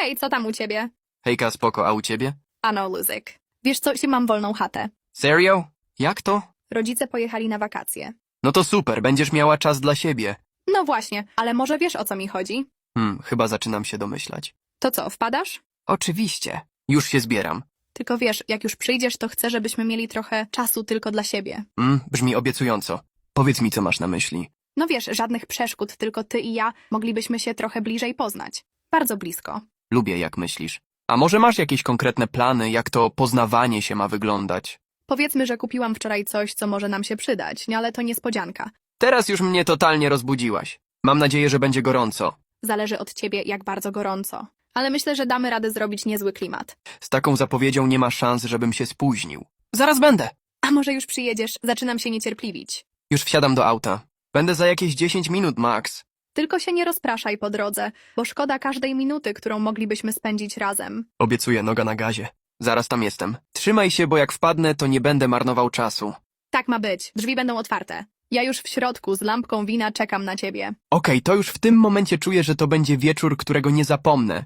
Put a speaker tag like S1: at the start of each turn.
S1: Hej, co tam u ciebie?
S2: Hejka, spoko, a u ciebie?
S1: Ano, Luzyk. Wiesz co, się mam wolną chatę.
S2: Serio? Jak to?
S1: Rodzice pojechali na wakacje.
S2: No to super, będziesz miała czas dla siebie.
S1: No właśnie, ale może wiesz o co mi chodzi?
S2: Hmm, chyba zaczynam się domyślać.
S1: To co, wpadasz?
S2: Oczywiście. Już się zbieram.
S1: Tylko wiesz, jak już przyjdziesz, to chcę, żebyśmy mieli trochę czasu tylko dla siebie.
S2: Mm, brzmi obiecująco. Powiedz mi, co masz na myśli.
S1: No wiesz, żadnych przeszkód, tylko ty i ja moglibyśmy się trochę bliżej poznać. Bardzo blisko.
S2: Lubię, jak myślisz. A może masz jakieś konkretne plany, jak to poznawanie się ma wyglądać?
S1: Powiedzmy, że kupiłam wczoraj coś, co może nam się przydać, nie, ale to niespodzianka.
S2: Teraz już mnie totalnie rozbudziłaś. Mam nadzieję, że będzie gorąco.
S1: Zależy od ciebie, jak bardzo gorąco. Ale myślę, że damy radę zrobić niezły klimat.
S2: Z taką zapowiedzią nie ma szans, żebym się spóźnił. Zaraz będę.
S1: A może już przyjedziesz? Zaczynam się niecierpliwić.
S2: Już wsiadam do auta. Będę za jakieś 10 minut, max.
S1: Tylko się nie rozpraszaj po drodze, bo szkoda każdej minuty, którą moglibyśmy spędzić razem.
S2: Obiecuję, noga na gazie. Zaraz tam jestem. Trzymaj się, bo jak wpadnę, to nie będę marnował czasu.
S1: Tak ma być, drzwi będą otwarte. Ja już w środku z lampką wina czekam na ciebie.
S2: Okej, to już w tym momencie czuję, że to będzie wieczór, którego nie zapomnę.